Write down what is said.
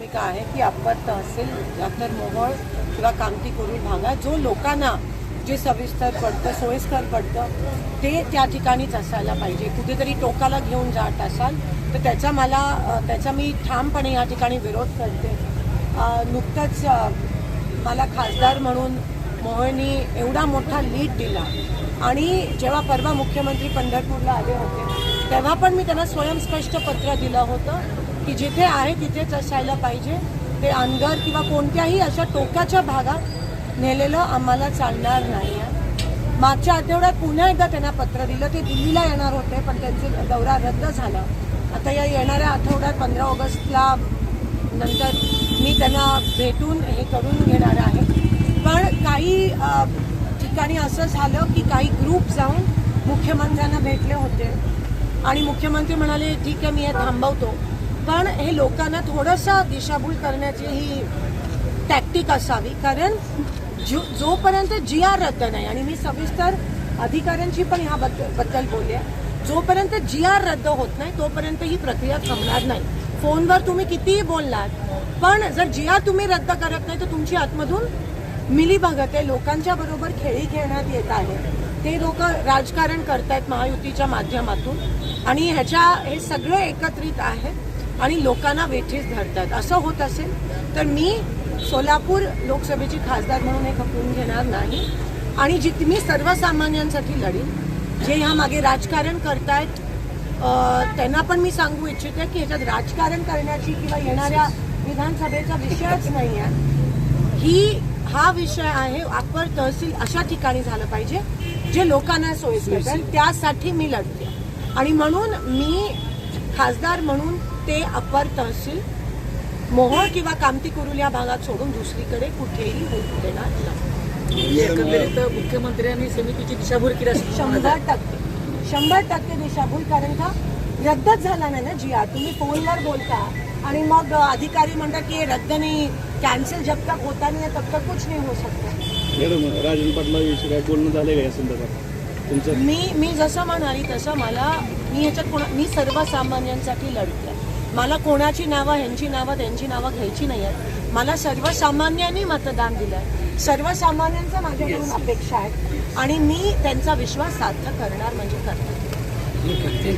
भूमिका आहे की अप्पर तहसील डॉक्टर मोहोळ किंवा कामती करून भागा जो लोकांना जे सविस्तर पडतं सोयीस्कर पडतं ते त्या ठिकाणीच असायला पाहिजे. कुठेतरी टोकाला घेऊन जात असाल तर त्याचा मला त्याचा मी ठामपणे या ठिकाणी विरोध करते. नुकतंच मला खासदार म्हणून मोहननी एवढा मोठा लीड दिला. आणि जेव्हा परवा मुख्यमंत्री पंढरपूरला आले होते तेव्हा पण मी त्यांना स्वयंस्पष्ट पत्र दिलं होतं. की जिथे आहे तिथेच असायला पाहिजे. ते अनगर किंवा कोणत्याही अशा टोकाच्या भागात नेलेलं आम्हाला चालणार नाही आहे. मागच्या आठवड्यात पुन्हा एकदा त्यांना पत्र दिलं. ते दिल्लीला येणार होते पण त्यांचे दौरा रद्द झाला. आता या येणाऱ्या आठवड्यात पंधरा ऑगस्टला नंतर मी त्यांना भेटून हे करून घेणार आहे. पण काही ठिकाणी असं झालं की काही ग्रुप जाऊन मुख्यमंत्र्यांना भेटले होते. आणि मुख्यमंत्री म्हणाले ठीक आहे मी हे थांबवतो. पण हे लोकांना थोडंसं दिशाभूल करण्याची ही टॅक्टिक असावी. कारण जो जोपर्यंत जी आर रद्द नाही आणि मी सविस्तर अधिकाऱ्यांशी पण ह्याबद्दल बद्दल बोलले जोपर्यंत जी आर रद्द होत नाही तोपर्यंत ही प्रक्रिया थांबणार नाही. फोनवर तुम्ही कितीही बोललात पण जर जी आर तुम्ही रद्द करत नाही तर तुमची आतमधून मिली बघत आहे. लोकांच्या बरोबर खेळी खेळण्यात येत आहे. ते लोक राजकारण करतायत महायुतीच्या माध्यमातून. आणि ह्याच्या हे सगळं एकत्रित आहे. आणि लोकांना वेठीस धरतात. असं होत असेल तर मी सोलापूर लोकसभेची खासदार म्हणून हे खपवून घेणार नाही. आणि जिथे मी सर्वसामान्यांसाठी लढीन जे ह्या मागे राजकारण करतायत त्यांना पण मी सांगू इच्छिते की ह्याच्यात राजकारण करण्याची किंवा येणाऱ्या विधानसभेचा विषयच नाही आहे ही हा विषय आहे अप्पर तहसील अशा ठिकाणी झालं पाहिजे जे लोकांना सोयीस्कर. त्यासाठी मी लढते. आणि म्हणून मी खासदार म्हणून ते अप्पर तहसील मोहोळ किंवा कामती कुरुल या भागात सोडून दुसरीकडे कुठेही होऊ देणार नाही. म्हणजे एकंदरीत मुख्यमंत्र्यांनी समितीची दिशाभूल केली असं शंभर टक्के. शंभर टक्के दिशाभूल कारण का? रद्दच झाला नाही ना जी आर तुम्ही फोनवर बोलता आणि मग अधिकारी म्हणतात की रद्द नाही कॅन्सल जब तक होता नहीं तब तक कुछ नहीं हो सकता. मॅडम राजन पाटलाविषयी काय बोलणं झालं का या संदर्भात? तुमचं? मी मी जसं म्हणाली तसं मला मी ह्याच्यात कोणा मी सर्वसामान्यांसाठी लढते मला कोणाची नावं ह्यांची नावं त्यांची नावं घ्यायची नाही आहेत. मला सर्वसामान्यांनी मतदान दिलं आहे सर्वसामान्यांचं माझ्याकडून अपेक्षा आहे. आणि मी त्यांचा विश्वास साध्य करणार म्हणजे करणार.